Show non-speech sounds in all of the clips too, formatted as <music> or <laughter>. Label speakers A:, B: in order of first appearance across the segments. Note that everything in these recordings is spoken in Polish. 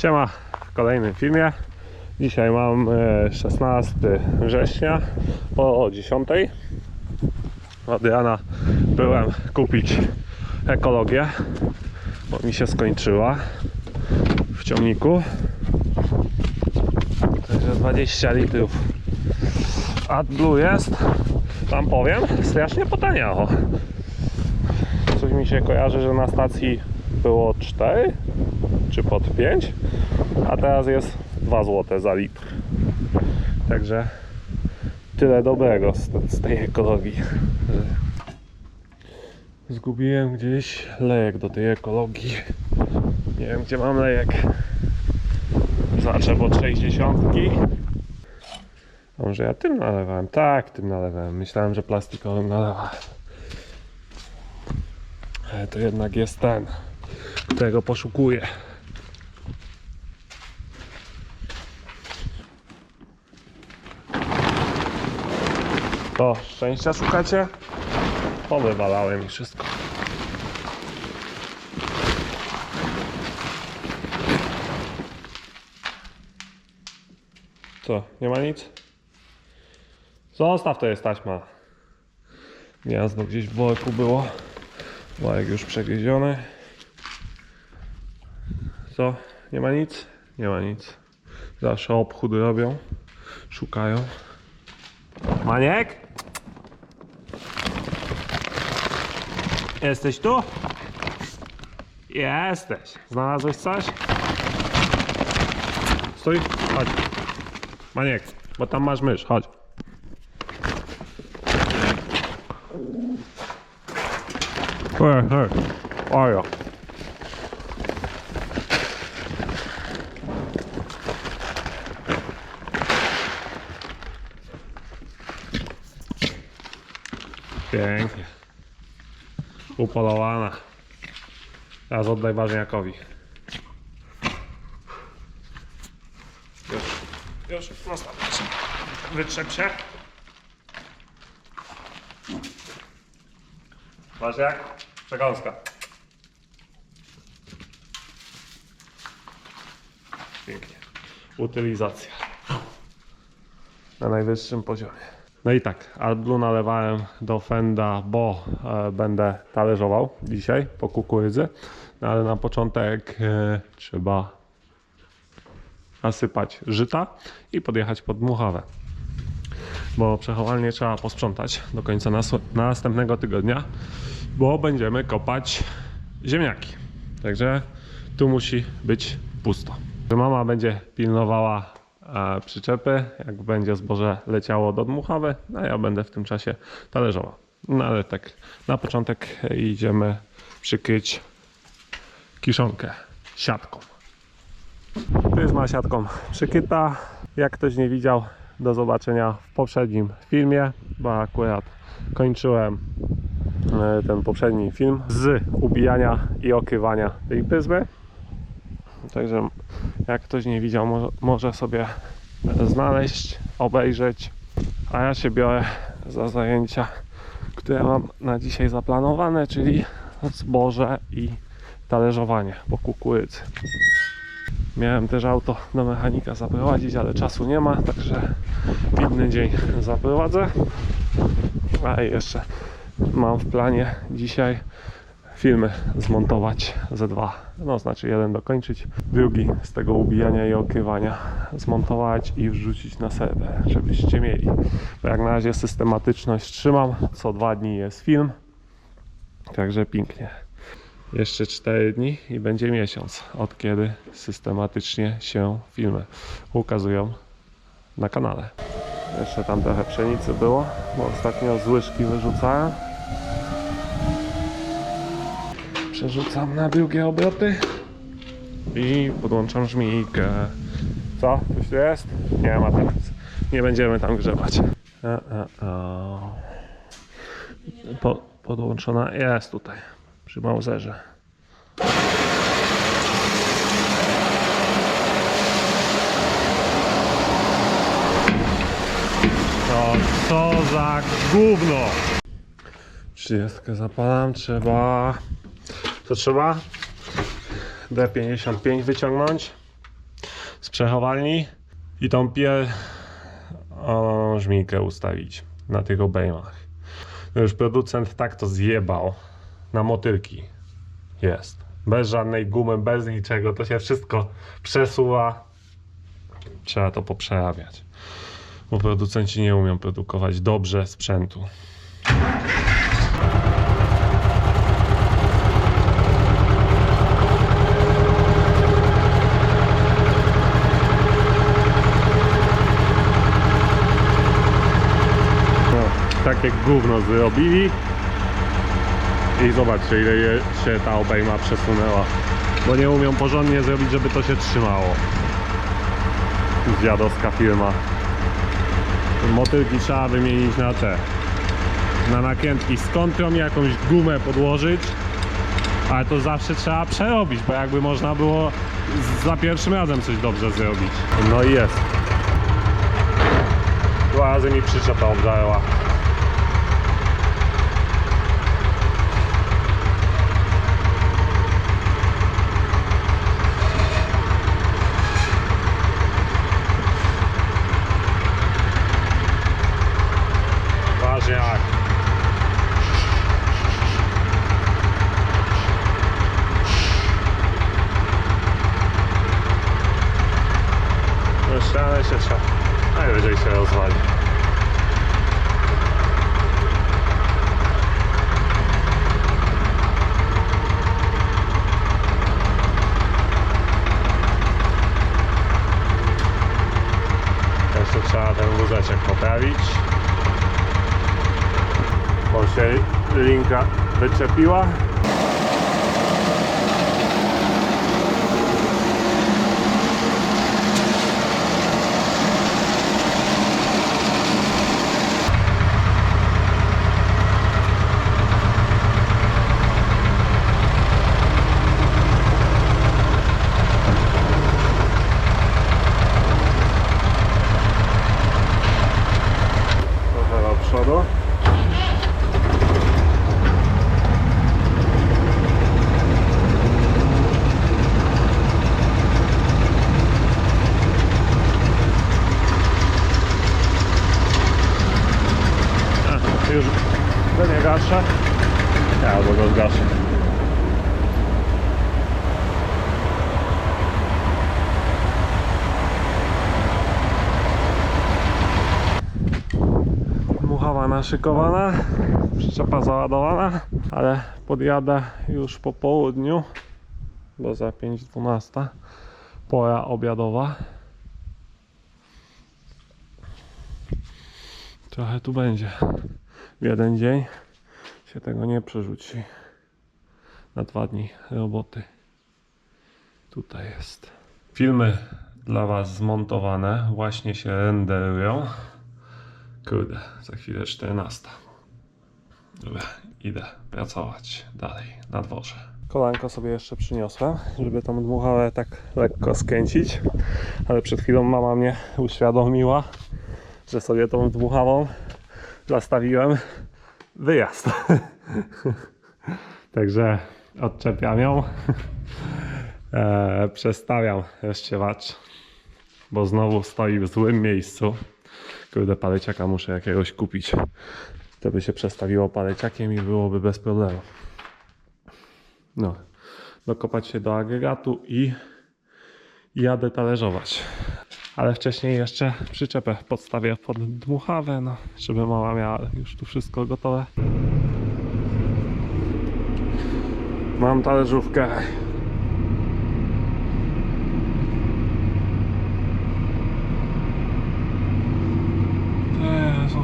A: Siema w kolejnym filmie. Dzisiaj mam e, 16 września po 10. Od rana byłem kupić ekologię, bo mi się skończyła w ciągniku. Także 20 litrów AdBlue jest. Tam powiem, strasznie potaniało. Coś mi się kojarzy, że na stacji było 4 czy pod 5, a teraz jest 2 zł za litr. Także tyle dobrego z, z tej ekologii. Zgubiłem gdzieś lejek do tej ekologii. Nie wiem gdzie mam lejek. Zaczę od 60. A może ja tym nalewałem? Tak, tym nalewałem. Myślałem, że plastikowym nalewałem. Ale to jednak jest ten, którego poszukuję. To szczęścia szukacie? Powywalałem i wszystko. Co, nie ma nic? Zostaw to jest taśma. Gniazdo gdzieś w worku było. Worek już przegryziony. Co? Nie ma nic? Nie ma nic. Zawsze obchód robią. Szukają. Maniek? Jesteś tu? Jesteś. Znalazłeś coś? Stój, chodź. Maniek, bo tam masz mysz, chodź. Hej, hej. Ojo. Pięknie. Upolowana. Teraz oddaj ważniakowi. Już, już, nastaw. Wytrzep się. Ważniak, przekąska. Pięknie. Utylizacja. Na najwyższym poziomie. No i tak, AdBlue nalewałem do Fenda, bo e, będę talerzował dzisiaj po kukurydzy. No ale na początek e, trzeba nasypać żyta i podjechać pod muchawę. Bo przechowalnie trzeba posprzątać do końca nas- następnego tygodnia, bo będziemy kopać ziemniaki. Także tu musi być pusto. Mama będzie pilnowała przyczepy, jak będzie zboże leciało do dmuchawy, a ja będę w tym czasie talerzował. No ale tak, na początek idziemy przykryć kiszonkę siatką. Pryzma siatką przykryta. Jak ktoś nie widział, do zobaczenia w poprzednim filmie, bo akurat kończyłem e, ten poprzedni film z ubijania i okrywania tej pryzmy. Także jak ktoś nie widział, może, sobie znaleźć, obejrzeć. A ja się biorę za zajęcia, które mam na dzisiaj zaplanowane, czyli zboże i talerzowanie po kukurydzy. Miałem też auto do mechanika zaprowadzić, ale czasu nie ma, także inny dzień zaprowadzę. A jeszcze mam w planie dzisiaj filmy zmontować ze dwa. No znaczy jeden dokończyć, drugi z tego ubijania i okrywania zmontować i wrzucić na serwer, żebyście mieli. Bo jak na razie systematyczność trzymam, co dwa dni jest film. Także pięknie. Jeszcze 4 dni i będzie miesiąc, od kiedy systematycznie się filmy ukazują na kanale. Jeszcze tam trochę pszenicy było, bo ostatnio z łyżki wyrzucałem. Przerzucam na drugie obroty i podłączam żmijkę. Co? Coś tu jest? Nie ma teraz. Nie będziemy tam grzebać. E, e, e. Po, podłączona jest tutaj przy Mauzerze. To co za gówno! 30 zapalam, trzeba... Co trzeba? D55 wyciągnąć. przechowalni i tą pier... O, ustawić na tych obejmach. Już producent tak to zjebał na motylki. Jest. Bez żadnej gumy, bez niczego. To się wszystko przesuwa. Trzeba to poprzerabiać. Bo producenci nie umią produkować dobrze sprzętu. No, takie gówno zrobili. I zobaczcie ile się ta obejma przesunęła. Bo nie umią porządnie zrobić, żeby to się trzymało. Dziadowska firma. Motylki trzeba wymienić na te. Na nakrętki z kontrą jakąś gumę podłożyć. Ale to zawsze trzeba przerobić, bo jakby można było za pierwszym razem coś dobrze zrobić. No i jest. Dwa razy mi przyczepa obdarła. Ważniak. Jeszcze, ale się trzeba. Najwyżej się rozwali. Jeszcze trzeba ten wózeczek poprawić bo się linka wyczepiła. Trochę do przodu. A, już to nie albo go zgaszę. Muchawa naszykowana, przyczepa załadowana, ale podjadę już po południu, bo za 5.12 pora obiadowa. Trochę tu będzie. W jeden dzień się tego nie przerzuci. Na dwa dni roboty. Tutaj jest. Filmy dla Was zmontowane. Właśnie się renderują. Kurde, za chwilę 14. Dobra, idę pracować dalej na dworze. Kolanko sobie jeszcze przyniosłem, żeby tą dmuchawę tak lekko skręcić. Ale przed chwilą mama mnie uświadomiła, że sobie tą dmuchawą zastawiłem wyjazd. <laughs> Także odczepiam ją. <laughs> E, przestawiam rozsiewacz, bo znowu stoi w złym miejscu. Kurde, paleciaka muszę jakiegoś kupić. To by się przestawiło paleciakiem i byłoby bez problemu. No, dokopać się do agregatu i jadę talerzować. Ale wcześniej jeszcze przyczepę podstawię pod dmuchawę, no, żeby mama miała już tu wszystko gotowe. Mam talerzówkę.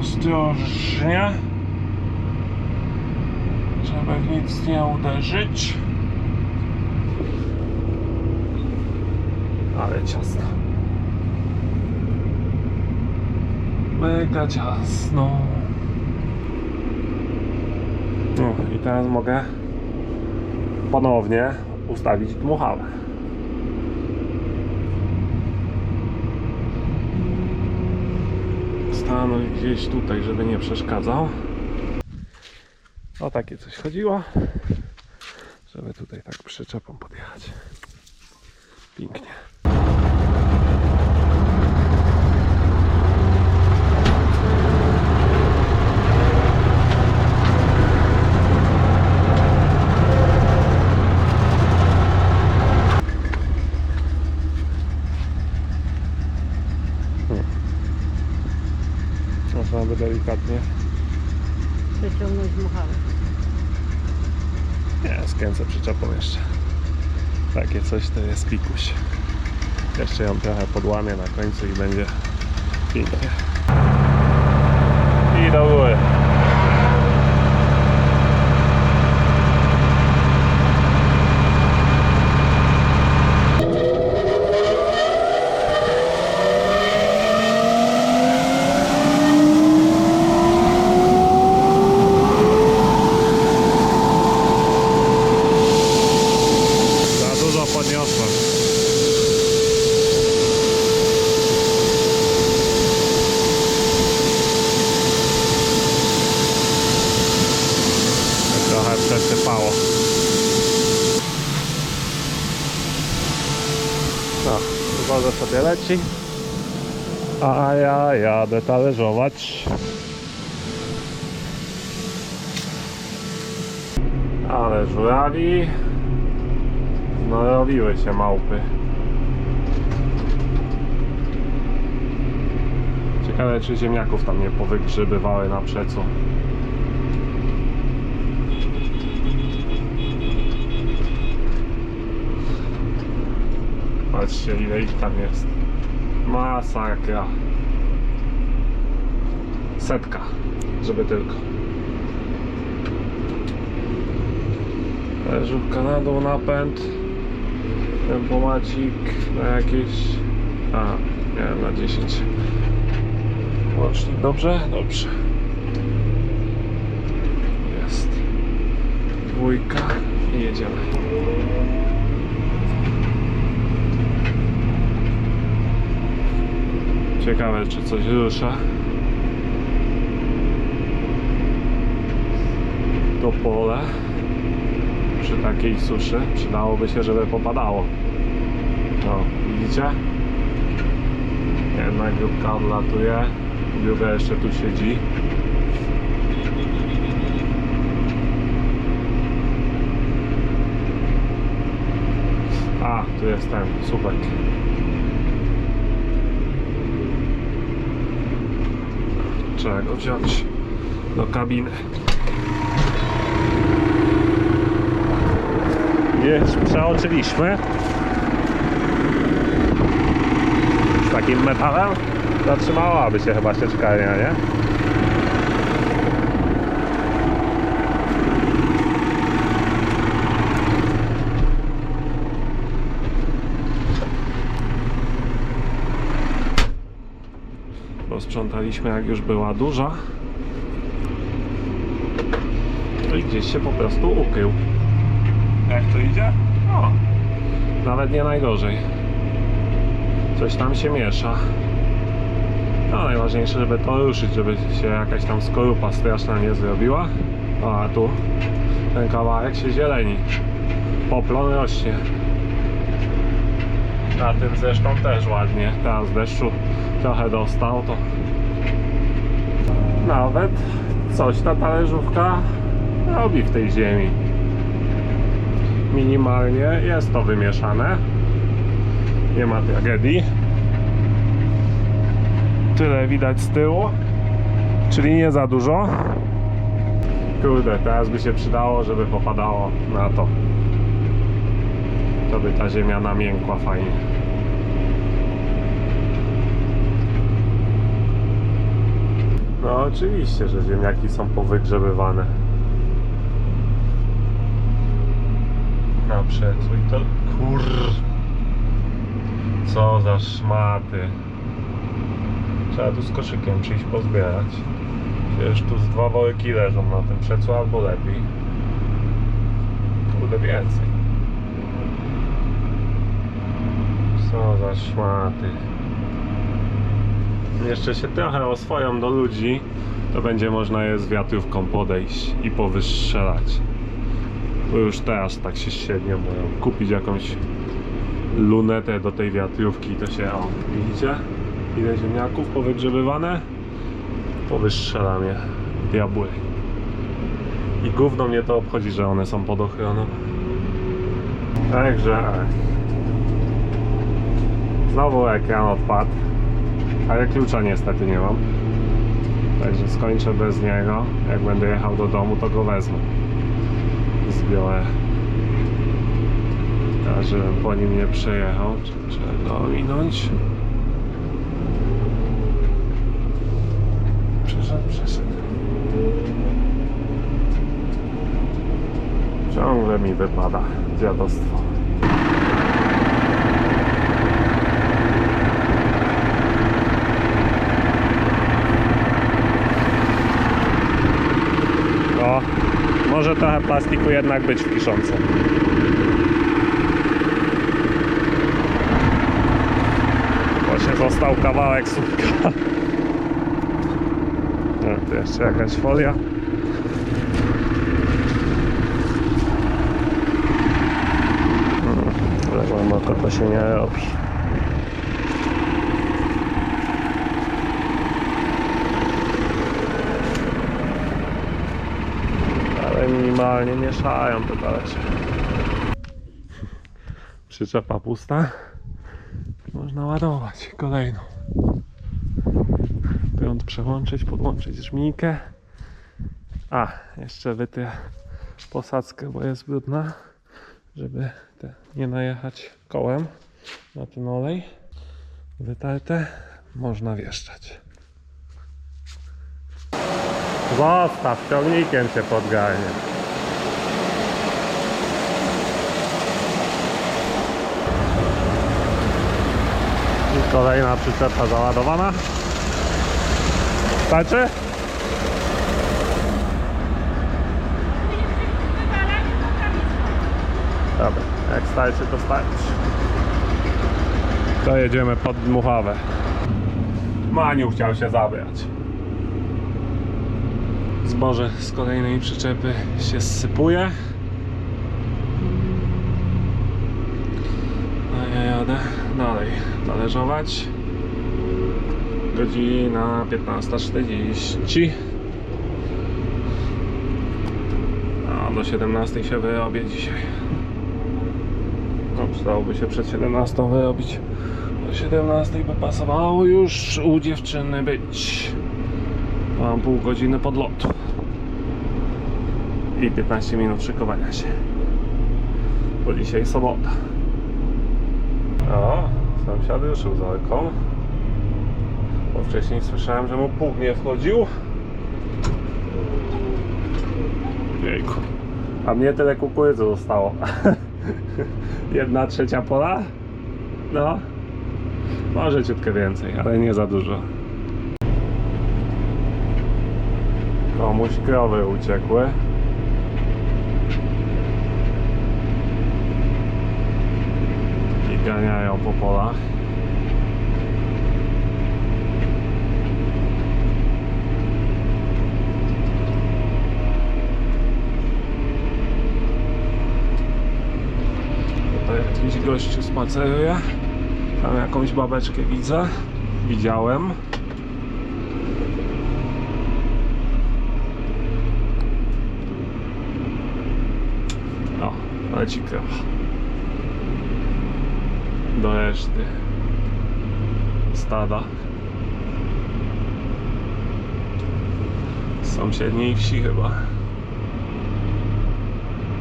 A: Ostrożnie, żeby w nic nie uderzyć. Ale ciasno. Mega ciasno. No i teraz mogę ponownie ustawić dmuchawę. Stanąć gdzieś tutaj, żeby nie przeszkadzał. O takie coś chodziło. Żeby tutaj tak przyczepą podjechać. Pięknie. Delikatnie.
B: Przeciągnąć muchawę.
A: Nie, skręcę przyczepą jeszcze. Takie coś to jest pikuś. Jeszcze ją trochę podłamię na końcu i będzie pięknie. I do góry. Za dużo podniosłem. Trochę przesypało. No, woda sobie leci. A ja jadę talerzować. Ale żurawi. No robiły się małpy. Ciekawe czy ziemniaków tam nie powygrzybywały na przecu. Patrzcie ile ich tam jest. Masakra. Setka, żeby tylko. Żółka na dół, napęd. Tempomacik na jakieś... A, wiem, na 10. Łącznik dobrze? Dobrze. Jest. Dwójka i jedziemy. Ciekawe, czy coś rusza. To pole przy takiej suszy przydałoby się, żeby popadało. No, widzicie? Jedna grupka odlatuje, druga jeszcze tu siedzi. A, tu jest ten. Trzeba go wziąć do kabiny. Jest, przeoczyliśmy. Z takim metalem zatrzymałaby się chyba ścieżkarnia, nie? Posprzątaliśmy jak już była duża. No i gdzieś się po prostu ukrył. Jak to idzie? O, nawet nie najgorzej. Coś tam się miesza. No najważniejsze, żeby to ruszyć, żeby się jakaś tam skorupa straszna nie zrobiła. O, a tu ten kawałek się zieleni. Poplon rośnie. Na tym zresztą też ładnie. Teraz deszczu trochę dostał, to nawet coś ta talerzówka robi w tej ziemi minimalnie jest to wymieszane. Nie ma tragedii. Tyle widać z tyłu, czyli nie za dużo. Kurde, teraz by się przydało, żeby popadało na to. To by ta ziemia namiękła fajnie. No oczywiście, że ziemniaki są powygrzebywane. na przecu i to kur... Co za szmaty. Trzeba tu z koszykiem przyjść pozbierać. Przecież tu z dwa worki leżą na tym przecu albo lepiej. Kurde więcej. Co za szmaty. Jeszcze się trochę oswoją do ludzi, to będzie można je z wiatrówką podejść i powystrzelać. Bo już teraz tak się średnio boją. Kupić jakąś lunetę do tej wiatrówki to się, o, widzicie? Ile ziemniaków powygrzebywane? Powystrzelam je, diabły. I gówno mnie to obchodzi, że one są pod ochroną. Także... e, Znowu ekran odpadł, ale klucza niestety nie mam. Także skończę bez niego. Jak będę jechał do domu, to go wezmę. Zbiorę. Żebym po nim nie przejechał, trzeba go ominąć. Przeszedł, przeszedł. Ciągle mi wypada dziadostwo. O, może trochę plastiku jednak być w kiszące. Właśnie został kawałek słupka. No, tu jeszcze jakaś folia. No, Ale to się nie robi. Minimalnie mieszają te talerze. Przyczepa pusta. Można ładować kolejną. Prąd przełączyć, podłączyć żmijkę. A, jeszcze wytrę posadzkę, bo jest brudna, żeby te nie najechać kołem na ten olej. Wytarte, można wieszczać. Zostaw, ciągnikiem się podgarnie. I kolejna przyczepa załadowana. Starczy? Dobra, jak starczy to starczy. To jedziemy pod Dmuchawę. Maniu chciał się zabrać. Zboże z kolejnej przyczepy się zsypuje. A ja jadę dalej talerzować. Godzina 15.40. A do 17 się wyrobię dzisiaj. No, przydałoby się przed 17 wyrobić. Do 17 by pasowało już u dziewczyny być. Mam pół godziny podlotu. I 15 minut szykowania się. Bo dzisiaj sobota. O, sąsiad ruszył za łyką. Bo wcześniej słyszałem, że mu pług nie wchodził. Jejku. A mnie tyle kukurydzy zostało. <laughs> Jedna trzecia pola? No. Może ciutkę więcej, ale nie za dużo. Komuś krowy uciekły. I ganiają po polach. Tutaj jakiś gościu spaceruje. Tam jakąś babeczkę widzę. Widziałem. O, leci krowa. Do reszty stada. Sąsiedniej wsi chyba.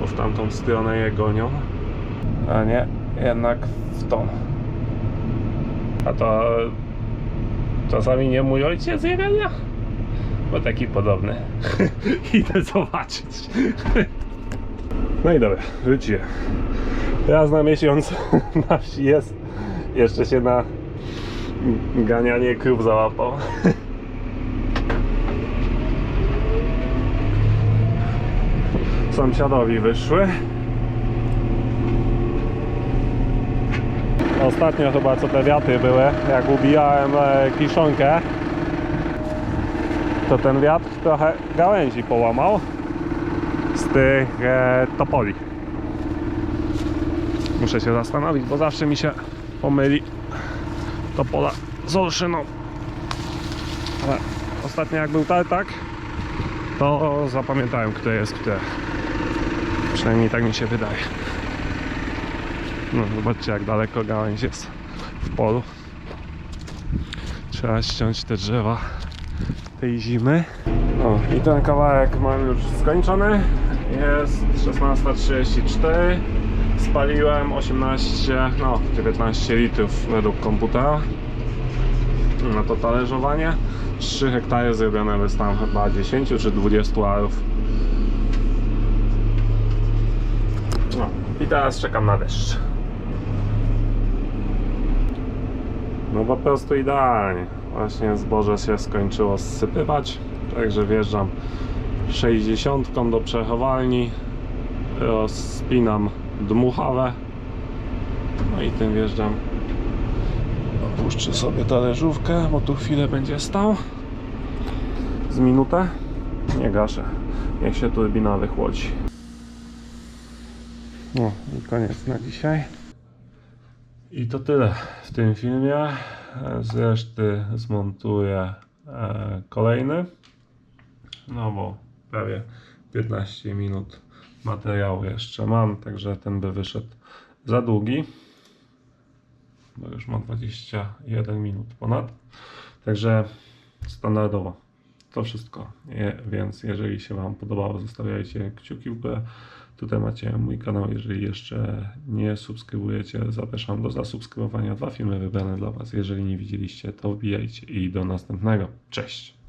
A: Bo w tamtą stronę je gonią. A nie, jednak w tą. A to czasami nie mój ojciec je gania? Bo taki podobny. <laughs> Idę zobaczyć. No i dobra, życie. Raz na miesiąc <laughs> na wsi jest. Jeszcze się na ganianie krów załapał. <laughs> Sąsiadowi wyszły. Ostatnio chyba co te wiatry były, jak ubijałem e, kiszonkę, to ten wiatr trochę gałęzi połamał z tych e, topoli. Muszę się zastanowić, bo zawsze mi się pomyli topola z olszyną. Ale ostatnio jak był tartak, to zapamiętałem, które jest które. Przynajmniej tak mi się wydaje. No zobaczcie jak daleko gałęź jest w polu. Trzeba ściąć te drzewa tej zimy. No i ten kawałek mam już skończony. Jest 16.34. Spaliłem 18, no 19 litrów według komputera na to talerzowanie. 3 hektary zrobione tam chyba 10 czy 20 arów. No i teraz czekam na deszcz. No po prostu idealnie. Właśnie zboże się skończyło zsypywać, także wjeżdżam 60 do przechowalni, rozpinam dmuchawę, no i tym wjeżdżam. Opuszczę sobie talerzówkę, bo tu chwilę będzie stał. Z minutę. Nie gaszę. Niech się turbina wychłodzi. No i koniec na dzisiaj. I to tyle w tym filmie. Z reszty zmontuję e, kolejny. No bo prawie 15 minut materiału jeszcze mam, także ten by wyszedł za długi. Bo już ma 21 minut ponad. Także standardowo to wszystko. Je, więc jeżeli się Wam podobało, zostawiajcie kciuki w górę. Tutaj macie mój kanał. Jeżeli jeszcze nie subskrybujecie, zapraszam do zasubskrybowania. Dwa filmy wybrane dla Was. Jeżeli nie widzieliście, to wbijajcie i do następnego. Cześć!